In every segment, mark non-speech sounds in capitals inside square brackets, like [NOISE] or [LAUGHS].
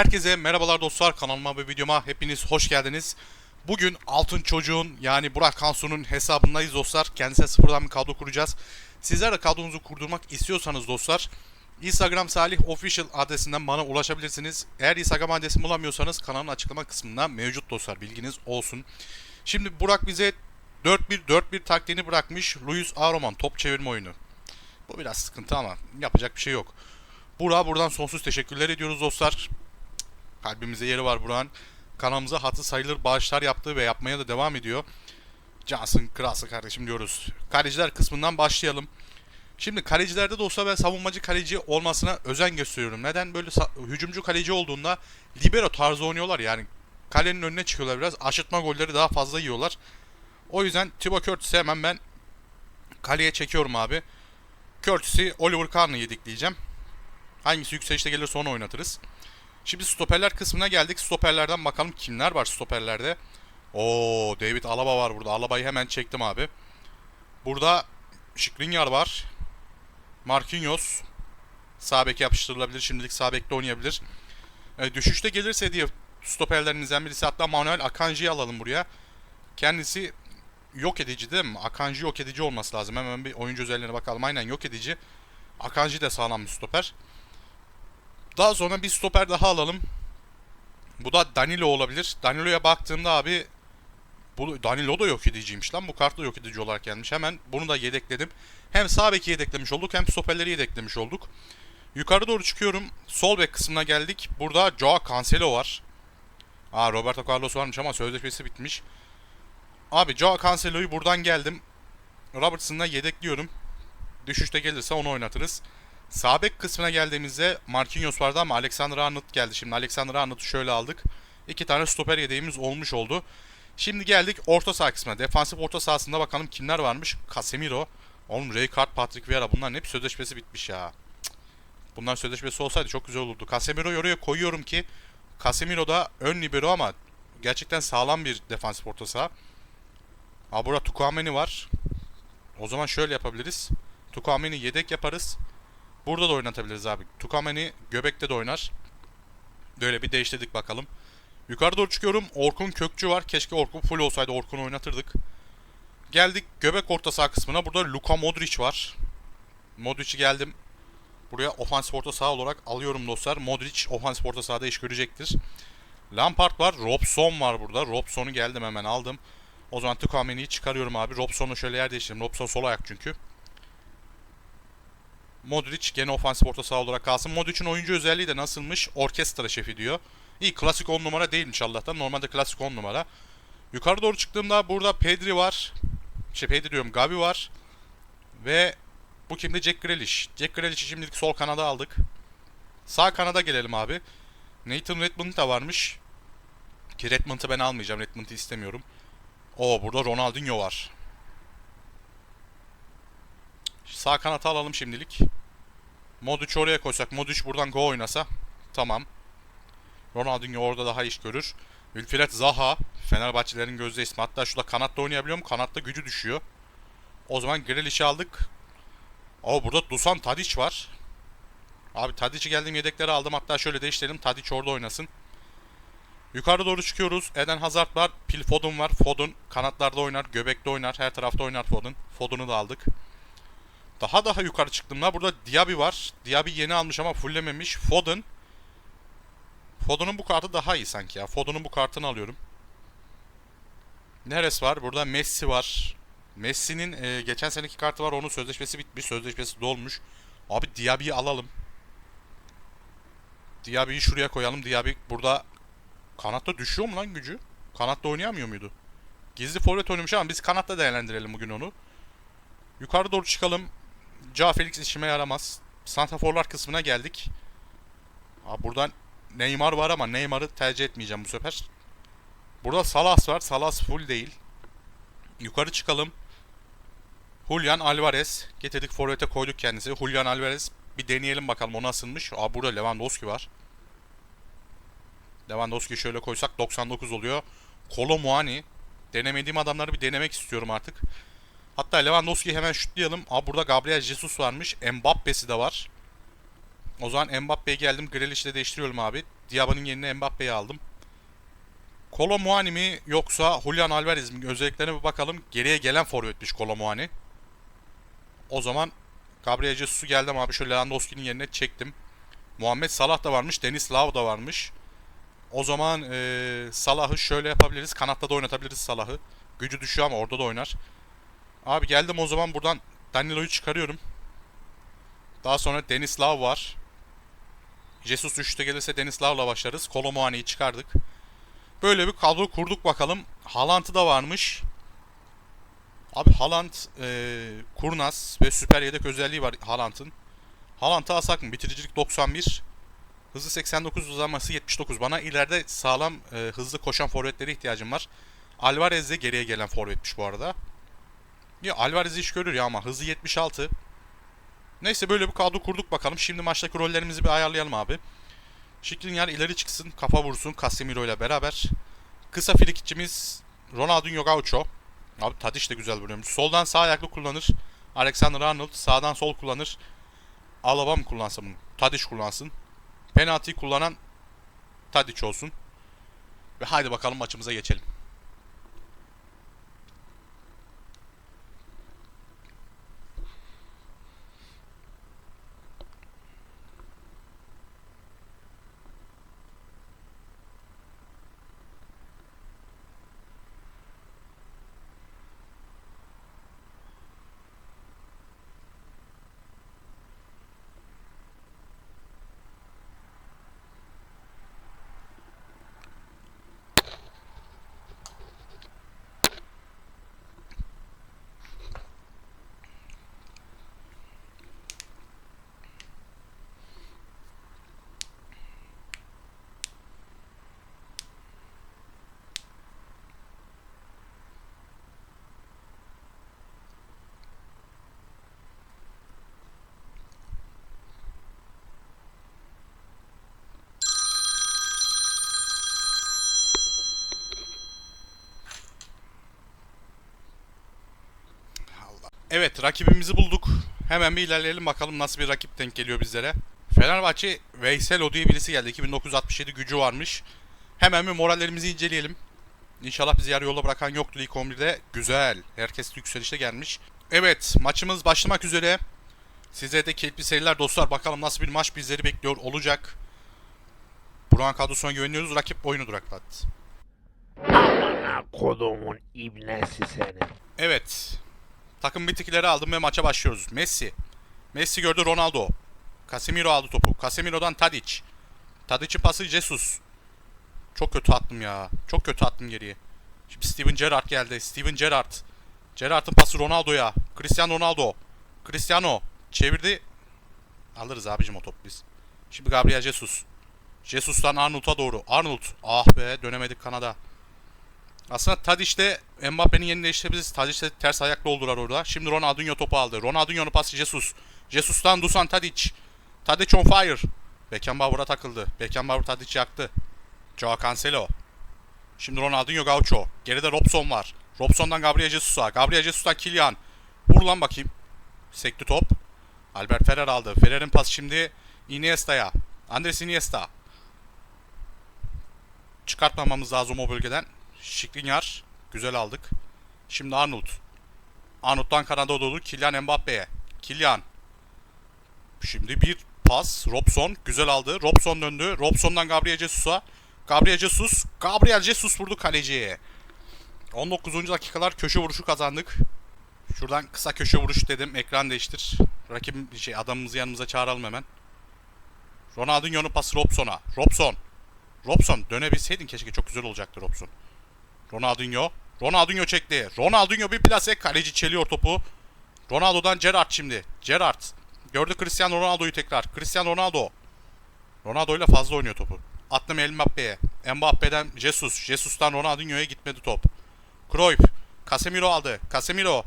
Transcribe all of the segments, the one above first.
Herkese merhabalar dostlar kanalıma ve videoma hepiniz hoş geldiniz. Bugün Altın Çocuğun yani Burak Kansu'nun hesabındayız dostlar. Kendisine sıfırdan bir kadro kuracağız. Sizler de kadronuzu kurdurmak istiyorsanız dostlar Instagram Salih Official adresinden bana ulaşabilirsiniz. Eğer Instagram adresimi bulamıyorsanız kanalın açıklama kısmında mevcut dostlar bilginiz olsun. Şimdi Burak bize 4-1-4-1 taktiğini bırakmış. Luis Aroman top çevirme oyunu. Bu biraz sıkıntı ama yapacak bir şey yok. Burak'a buradan sonsuz teşekkürler ediyoruz dostlar. Kalbimize yeri var Burak'ın. Kanalımıza hatı sayılır bağışlar yaptığı ve yapmaya da devam ediyor. Cansın kralsın kardeşim diyoruz. Kaleciler kısmından başlayalım. Şimdi kalecilerde de olsa ben savunmacı kaleci olmasına özen gösteriyorum. Neden? Böyle hücumcu kaleci olduğunda libero tarzı oynuyorlar yani. Kalenin önüne çıkıyorlar biraz. Aşırtma golleri daha fazla yiyorlar. O yüzden Thibaut Curtis'i hemen ben kaleye çekiyorum abi. Curtis'i Oliver Kahn'ı yedikleyeceğim. Hangisi yükselişte gelirse onu oynatırız. Şimdi stoperler kısmına geldik. Stoperlerden bakalım kimler var stoperlerde. Oo David Alaba var burada. Alaba'yı hemen çektim abi. Burada Skriniar var. Marquinhos. Sağ beke yapıştırılabilir. Şimdilik sağ bekte oynayabilir. E, düşüşte gelirse diye stoperlerimizden birisi hatta Manuel Akanji'yi alalım buraya. Kendisi yok edici değil mi? Akanji yok edici olması lazım. Hemen bir oyuncu özelliğine bakalım. Aynen yok edici. Akanji de sağlam bir stoper. Daha sonra bir stoper daha alalım. Bu da Danilo olabilir. Danilo'ya baktığımda abi bu Danilo da yok ediciymiş lan. Bu kart da yok edici olarak gelmiş. Hemen bunu da yedekledim. Hem sağ beki yedeklemiş olduk hem stoperleri yedeklemiş olduk. Yukarı doğru çıkıyorum. Sol bek kısmına geldik. Burada Joao Cancelo var. Aa Roberto Carlos varmış ama sözleşmesi bitmiş. Abi Joao Cancelo'yu buradan geldim. Robertson'la yedekliyorum. Düşüşte gelirse onu oynatırız. Sağ bek kısmına geldiğimizde Marquinhos vardı ama Alexander Arnold geldi. Şimdi Alexander Arnold'u şöyle aldık. İki tane stoper yedeğimiz olmuş oldu. Şimdi geldik orta saha kısmına. Defansif orta sahasında bakalım kimler varmış. Casemiro. Oğlum Rijkaard, Patrick Vieira bunların hep sözleşmesi bitmiş ya. Cık. Bunların sözleşmesi olsaydı çok güzel olurdu. Casemiro'yu oraya koyuyorum ki Casemiro da ön libero ama gerçekten sağlam bir defansif orta saha. Ha burada Tukwameni var. O zaman şöyle yapabiliriz. Tukwameni yedek yaparız. Burada da oynatabiliriz abi. Tukameni göbekte de oynar. Böyle bir değiştirdik bakalım. Yukarı doğru çıkıyorum. Orkun Kökçü var. Keşke Orkun full olsaydı Orkun'u oynatırdık. Geldik göbek orta saha kısmına. Burada Luka Modric var. Modric'i geldim. Buraya ofansif orta saha olarak alıyorum dostlar. Modric ofansif orta sahada iş görecektir. Lampard var. Robson var burada. Robson'u geldim hemen aldım. O zaman Tukameni'yi çıkarıyorum abi. Robson'u şöyle yer değiştireyim. Robson sol ayak çünkü. Modric gene ofansif orta saha olarak kalsın. Modric'in oyuncu özelliği de nasılmış? Orkestra şefi diyor. İyi klasik 10 numara değilmiş Allah'tan. Normalde klasik 10 numara. Yukarı doğru çıktığımda burada Pedri var. Şey Pedri diyorum Gavi var. Ve bu kimde? Jack Grealish. Jack Grealish'i şimdilik sol kanada aldık. Sağ kanada gelelim abi. Nathan Redmond da varmış. Ki Redmond'ı ben almayacağım. Redmond'ı istemiyorum. Oo burada Ronaldinho var. Sağ kanata alalım şimdilik. Modric oraya koysak, Modric buradan go oynasa tamam. Ronaldinho orada daha iş görür. Wilfried Zaha Fenerbahçelerin gözde ismi. Hatta şurada kanatta oynayabiliyor mu? Kanatta gücü düşüyor. O zaman Grealish'i aldık. Oo burada Dusan Tadic var. Abi Tadic'i geldiğim yedekleri aldım. Hatta şöyle değiştirelim. Tadic orada oynasın. Yukarı doğru çıkıyoruz. Eden Hazard var. Phil Foden var. Foden kanatlarda oynar. Göbekte oynar. Her tarafta oynar Foden. Foden'u da aldık. Daha daha yukarı çıktığımda burada Diaby var. Diaby yeni almış ama fulllememiş. Foden. Foden'un bu kartı daha iyi sanki ya. Foden'un bu kartını alıyorum. Neres var? Burada Messi var. Messi'nin e, geçen seneki kartı var. Onun sözleşmesi bitmiş. Sözleşmesi dolmuş. Abi Diaby'yi alalım. Diaby'yi şuraya koyalım. Diaby burada kanatta düşüyor mu lan gücü? Kanatta oynayamıyor muydu? Gizli forvet oynamış ama biz kanatta değerlendirelim bugün onu. Yukarı doğru çıkalım. Ca Felix işime yaramaz. Santaforlar kısmına geldik. Abi buradan Neymar var ama Neymar'ı tercih etmeyeceğim bu sefer. Burada Salas var. Salas full değil. Yukarı çıkalım. Julian Alvarez. Getirdik forvete koyduk kendisi. Julian Alvarez. Bir deneyelim bakalım o nasılmış. Aa burada Lewandowski var. Lewandowski şöyle koysak 99 oluyor. Kolo Muani. Denemediğim adamları bir denemek istiyorum artık. Hatta Lewandowski'yi hemen şutlayalım. Aa burada Gabriel Jesus varmış. Mbappe'si de var. O zaman Mbappe'ye geldim. Grealish'le değiştiriyorum abi. Diaba'nın yerine Mbappe'yi aldım. Kolo Muani mi yoksa Julian Alvarez mi? Özelliklerine bir bakalım. Geriye gelen forvetmiş Kolo Muani. O zaman Gabriel Jesus'u geldim abi. Şöyle Lewandowski'nin yerine çektim. Muhammed Salah da varmış. Deniz Lau da varmış. O zaman eee, Salah'ı şöyle yapabiliriz. Kanatta da oynatabiliriz Salah'ı. Gücü düşüyor ama orada da oynar. Abi geldim o zaman buradan Danilo'yu çıkarıyorum. Daha sonra Deniz Lau var. Jesus 3'te gelirse Deniz Lau'la başlarız. Kolomuani'yi çıkardık. Böyle bir kadro kurduk bakalım. Haaland'ı da varmış. Abi Haaland eee kurnaz ve süper yedek özelliği var Haaland'ın. Haaland'ı alsak mı? Bitiricilik 91. Hızı 89 uzanması 79. Bana ileride sağlam e, hızlı koşan forvetlere ihtiyacım var. Alvarez de geriye gelen forvetmiş bu arada. Ya Alvarez iş görür ya ama hızı 76. Neyse böyle bir kadro kurduk bakalım. Şimdi maçtaki rollerimizi bir ayarlayalım abi. Şiklinger ileri çıksın, kafa vursun Casemiro ile beraber. Kısa frikikçimiz Ronaldinho Gaucho. Abi Tadiç de güzel vuruyormuş. Soldan sağ ayaklı kullanır. Alexander Arnold sağdan sol kullanır. Alaba mı kullansam bunu? Tadiç kullansın. Penaltıyı kullanan Tadiç olsun. Ve haydi bakalım maçımıza geçelim. Evet rakibimizi bulduk. Hemen bir ilerleyelim bakalım nasıl bir rakip denk geliyor bizlere. Fenerbahçe Veysel O diye birisi geldi. 2967 gücü varmış. Hemen bir morallerimizi inceleyelim. İnşallah bizi yarı yolda bırakan yoktur ilk 11'de. Güzel. Herkes yükselişte gelmiş. Evet maçımız başlamak üzere. Size de keyifli seyirler dostlar. Bakalım nasıl bir maç bizleri bekliyor olacak. Buran kadrosuna güveniyoruz. Rakip oyunu duraklattı. Amına kodumun ibnesi seni. Evet. Takım bitikleri aldım ve maça başlıyoruz. Messi. Messi gördü Ronaldo. Casemiro aldı topu. Casemiro'dan Tadic. Tadic'in pası Jesus. Çok kötü attım ya. Çok kötü attım geriye. Şimdi Steven Gerrard geldi. Steven Gerrard. Gerrard'ın pası Ronaldo'ya. Cristiano Ronaldo. Cristiano. Çevirdi. Alırız abicim o topu biz. Şimdi Gabriel Jesus. Jesus'tan Arnold'a doğru. Arnold. Ah be dönemedik Kanada. Aslında Tadic de Mbappe'nin yerini değiştirebiliriz. Tadic de ters ayaklı oldular orada. Şimdi Ronaldinho topu aldı. Ronaldinho'nun pası Jesus. Jesus'tan Dusan Tadic. Tadic on fire. Beckenbauer'a takıldı. Beckenbauer Tadic yaktı. Joao Cancelo. Şimdi Ronaldinho Gaucho. Geride Robson var. Robson'dan Gabriel Jesus'a. Gabriel Jesus'tan Kylian. Vur lan bakayım. Sekti top. Albert Ferrer aldı. Ferrer'in pası şimdi Iniesta'ya. Andres Iniesta. Çıkartmamamız lazım o bölgeden. Şiklinyar. Güzel aldık. Şimdi Arnold. Arnold'dan kanada doğru Kylian Mbappe'ye. Kylian. Şimdi bir pas. Robson. Güzel aldı. Robson döndü. Robson'dan Gabriel Jesus'a. Gabriel Jesus. Gabriel Jesus vurdu kaleciye. 19. dakikalar köşe vuruşu kazandık. Şuradan kısa köşe vuruş dedim. Ekran değiştir. Rakibim şey adamımızı yanımıza çağıralım hemen. Ronaldinho'nun pası Robson'a. Robson. Robson dönebilseydin keşke çok güzel olacaktı Robson. Ronaldinho. Ronaldinho çekti. Ronaldinho bir plase. Kaleci çeliyor topu. Ronaldo'dan Gerrard şimdi. Gerrard. Gördü Cristiano Ronaldo'yu tekrar. Cristiano Ronaldo. Ronaldo ile fazla oynuyor topu. El Mbappe'ye. Mbappe'den Jesus. Jesus'tan Ronaldinho'ya gitmedi top. Cruyff. Casemiro aldı. Casemiro.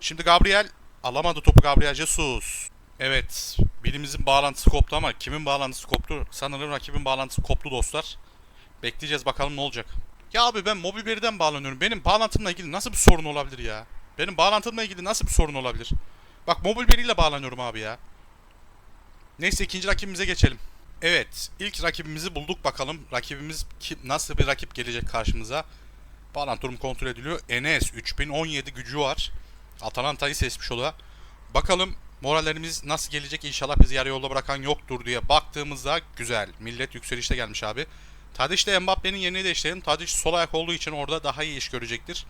Şimdi Gabriel. Alamadı topu Gabriel Jesus. Evet. Birimizin bağlantısı koptu ama kimin bağlantısı koptu? Sanırım rakibin bağlantısı koptu dostlar. Bekleyeceğiz bakalım ne olacak. Ya abi ben Mobiberry'den bağlanıyorum. Benim bağlantımla ilgili nasıl bir sorun olabilir ya? Benim bağlantımla ilgili nasıl bir sorun olabilir? Bak Mobiberry ile bağlanıyorum abi ya. Neyse ikinci rakibimize geçelim. Evet, ilk rakibimizi bulduk bakalım. Rakibimiz kim, nasıl bir rakip gelecek karşımıza? Bağlantı durum kontrol ediliyor. Enes 3017 gücü var. Atalanta'yı seçmiş o da. Bakalım morallerimiz nasıl gelecek? İnşallah bizi yarı yolda bırakan yoktur diye baktığımızda güzel. Millet yükselişte gelmiş abi. Tadiç de Mbappe'nin yerini değiştirelim. Tadiç sol ayak olduğu için orada daha iyi iş görecektir.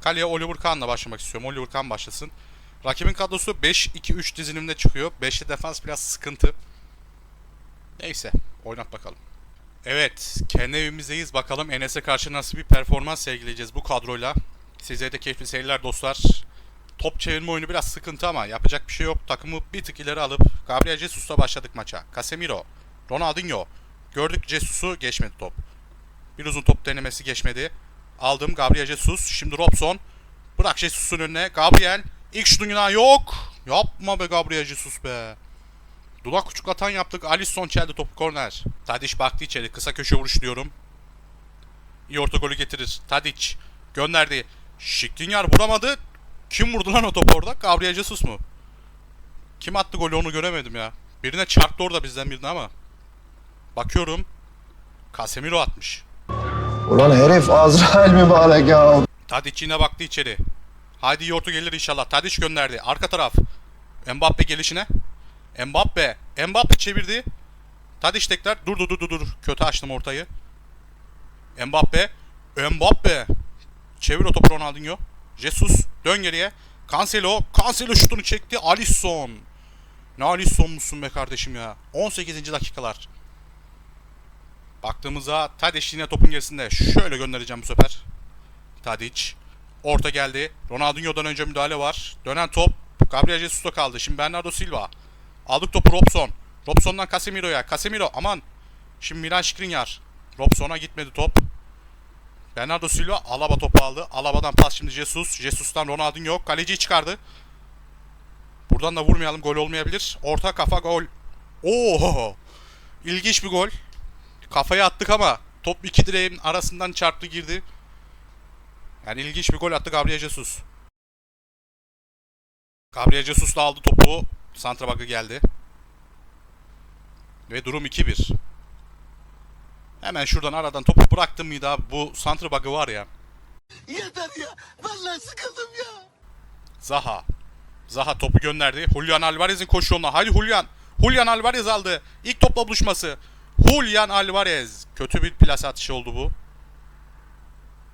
Kaleye Oliver Kahn'la başlamak istiyorum. Oliver Kahn başlasın. Rakibin kadrosu 5-2-3 dizilimde çıkıyor. 5'li defans biraz sıkıntı. Neyse oynat bakalım. Evet kendi evimizdeyiz. Bakalım Enes'e karşı nasıl bir performans sergileyeceğiz bu kadroyla. Size de keyifli seyirler dostlar. Top çevirme oyunu biraz sıkıntı ama yapacak bir şey yok. Takımı bir tık ileri alıp Gabriel Jesus'la başladık maça. Casemiro, Ronaldinho. Gördük Jesus'u geçmedi top. Bir uzun top denemesi geçmedi. Aldım Gabriel Jesus. Şimdi Robson. Bırak Jesus'un önüne. Gabriel. İlk şutun günahı yok. Yapma be Gabriel Jesus be. Dudak küçüklatan yaptık. Alisson çeldi topu korner. Tadic baktı içeri. Kısa köşe vuruş diyorum. İyi orta golü getirir. Tadic gönderdi. Şiklinyar vuramadı. Kim vurdu lan o topu orada? Gabriel Jesus mu? Kim attı golü onu göremedim ya. Birine çarptı orada bizden birine ama. Bakıyorum. Casemiro atmış. Ulan herif Azrail mübarek ya. Tadic yine baktı içeri. Haydi iyi orta gelir inşallah. Tadic gönderdi. Arka taraf. Mbappe gelişine. Mbappe. Mbappe çevirdi. Tadic tekrar. Dur dur dur dur dur. Kötü açtım ortayı. Mbappe. Mbappe. Çevir o topu Ronaldinho. Jesus. Dön geriye. Cancelo. Cancelo şutunu çekti. Alisson. Ne Alisson musun be kardeşim ya. 18. dakikalar. Baktığımızda Tadic yine topun gerisinde. Şöyle göndereceğim bu sefer. Tadic. Orta geldi. Ronaldinho'dan önce müdahale var. Dönen top. Gabriel Jesus'ta kaldı. Şimdi Bernardo Silva. Aldık topu Robson. Robson'dan Casemiro'ya. Casemiro aman. Şimdi Milan Skriniar. Robson'a gitmedi top. Bernardo Silva Alaba topu aldı. Alaba'dan pas şimdi Jesus. Jesus'tan Ronaldinho. Kaleciyi çıkardı. Buradan da vurmayalım. Gol olmayabilir. Orta kafa gol. Oo! İlginç bir gol. Kafaya attık ama top iki direğin arasından çarptı girdi. Yani ilginç bir gol attı Gabriel Jesus. Gabriel Jesus da aldı topu. Santrabak'a geldi. Ve durum 2-1. Hemen şuradan aradan topu bıraktım mıydı abi bu Santrabak'ı var ya. Yeter ya. Vallahi sıkıldım ya. Zaha. Zaha topu gönderdi. Julian Alvarez'in koşu. Hadi Julian. Julian Alvarez aldı. İlk topla buluşması. Julian Alvarez. Kötü bir plase atışı oldu bu.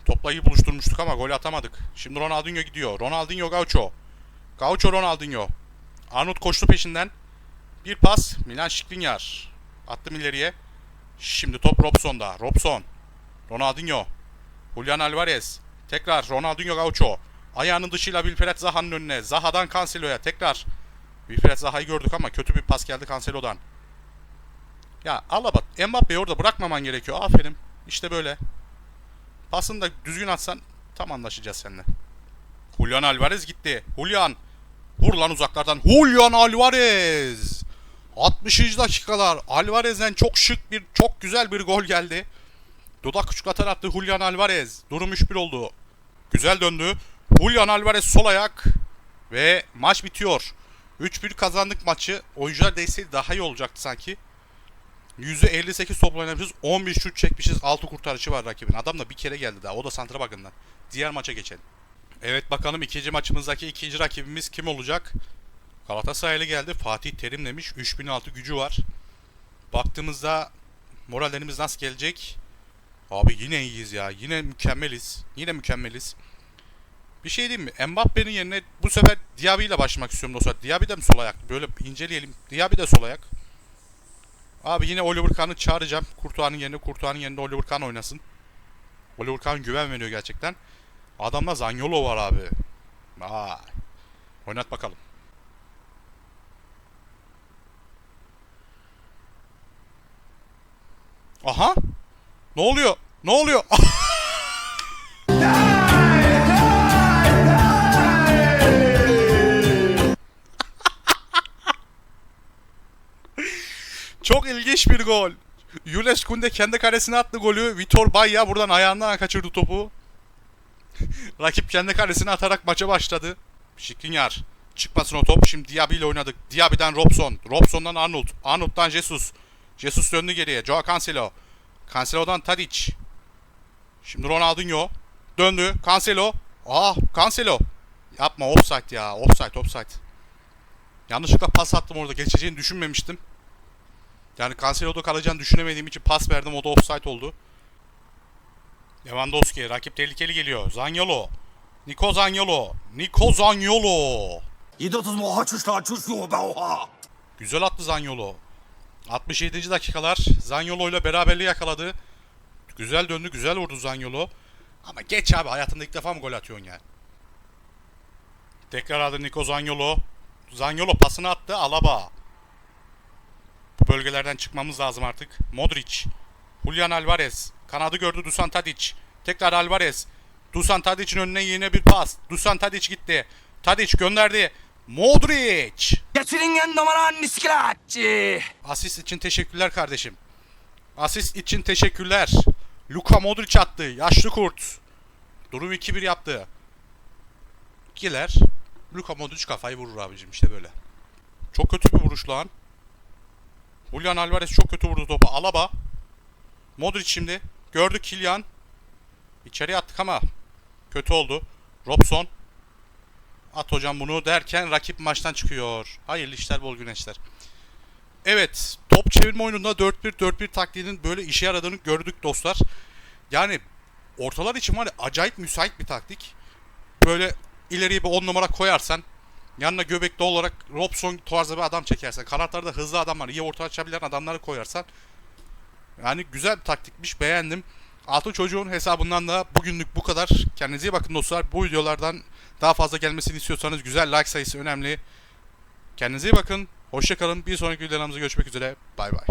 Topla iyi buluşturmuştuk ama gol atamadık. Şimdi Ronaldinho gidiyor. Ronaldinho Gaucho. Gaucho Ronaldinho. Arnold koştu peşinden. Bir pas. Milan Skriniar. Attım ileriye. Şimdi top Robson'da. Robson. Ronaldinho. Julian Alvarez. Tekrar Ronaldinho Gaucho. Ayağının dışıyla Wilfred Zaha'nın önüne. Zaha'dan Cancelo'ya tekrar. Wilfred Zaha'yı gördük ama kötü bir pas geldi Cancelo'dan. Ya Alaba, Mbappe'yi orada bırakmaman gerekiyor. Aferin. İşte böyle. Pasını da düzgün atsan tam anlaşacağız seninle. Julian Alvarez gitti. Julian. Vur lan uzaklardan. Julian Alvarez. 60. dakikalar. Alvarez'den çok şık bir, çok güzel bir gol geldi. Dudak küçüklatan attı Julian Alvarez. Durum 3-1 oldu. Güzel döndü. Julian Alvarez sol ayak. Ve maç bitiyor. 3-1 kazandık maçı. Oyuncular değseydi daha iyi olacaktı sanki. %58 topla oynamışız. 11 şut çekmişiz. 6 kurtarıcı var rakibin. Adam da bir kere geldi daha. O da santra bakımdan. Diğer maça geçelim. Evet bakalım ikinci maçımızdaki ikinci rakibimiz kim olacak? Galatasaraylı geldi. Fatih Terim demiş. 3006 gücü var. Baktığımızda morallerimiz nasıl gelecek? Abi yine iyiyiz ya. Yine mükemmeliz. Yine mükemmeliz. Bir şey diyeyim mi? Mbappe'nin yerine bu sefer Diaby ile başlamak istiyorum dostlar. Diaby de mi sol ayak? Böyle inceleyelim. Diaby de sol ayak. Abi yine Oliver Kahn'ı çağıracağım. Kurtuğa'nın yerine Kurtuğa'nın yerinde Oliver Kahn oynasın. Oliver Kahn güven veriyor gerçekten. Adamda Zaniolo var abi. Vay. Oynat bakalım. Aha. Ne oluyor? Ne oluyor? [LAUGHS] bir gol. Jules Kunde kendi kalesine attı golü. Vitor Baya buradan ayağından kaçırdı topu. [LAUGHS] Rakip kendi kalesine atarak maça başladı. Şikrinyar. Çıkmasın o top. Şimdi Diaby ile oynadık. Diaby'den Robson. Robson'dan Arnold. Arnold'dan Jesus. Jesus döndü geriye. Joao Cancelo. Cancelo'dan Tadic. Şimdi Ronaldinho. Döndü. Cancelo. Ah Cancelo. Yapma offside ya. Offside offside. Yanlışlıkla pas attım orada. Geçeceğini düşünmemiştim. Yani Cancelo'da kalacağını düşünemediğim için pas verdim. O da offside oldu. Lewandowski. Rakip tehlikeli geliyor. Zanyolo. Niko Zanyolo. Niko Zanyolo. Güzel attı Zanyolo. 67. dakikalar. Zanyolo ile beraberliği yakaladı. Güzel döndü. Güzel vurdu Zanyolo. Ama geç abi. Hayatında ilk defa mı gol atıyorsun yani? Tekrar aldı Niko Zanyolo. Zanyolo pasını attı. Alaba. Bölgelerden çıkmamız lazım artık. Modric. Julian Alvarez. Kanadı gördü Dusan Tadic. Tekrar Alvarez. Dusan Tadic'in önüne yine bir pas. Dusan Tadic gitti. Tadic gönderdi. Modric. Geçiringen numaran niskilatçı. Asist için teşekkürler kardeşim. Asist için teşekkürler. Luka Modric attı. Yaşlı kurt. Durum 2-1 yaptı. Giler. Luka Modric kafayı vurur abicim işte böyle. Çok kötü bir vuruş lan. Julian Alvarez çok kötü vurdu topa. Alaba. Modric şimdi. Gördük Kylian. İçeriye attık ama kötü oldu. Robson. At hocam bunu derken rakip maçtan çıkıyor. Hayırlı işler bol güneşler. Evet, top çevirme oyununda 4-1-4-1 taktiğinin böyle işe yaradığını gördük dostlar. Yani ortalar için var ya acayip müsait bir taktik. Böyle ileriye bir 10 numara koyarsan yanına göbekli olarak Robson tarzı bir adam çekersen kanatlarda hızlı adamlar iyi orta açabilen adamları koyarsan yani güzel bir taktikmiş beğendim. Altın çocuğun hesabından da bugünlük bu kadar. Kendinize iyi bakın dostlar. Bu videolardan daha fazla gelmesini istiyorsanız güzel like sayısı önemli. Kendinize iyi bakın. Hoşçakalın. Bir sonraki videolarımızda görüşmek üzere. Bay bay.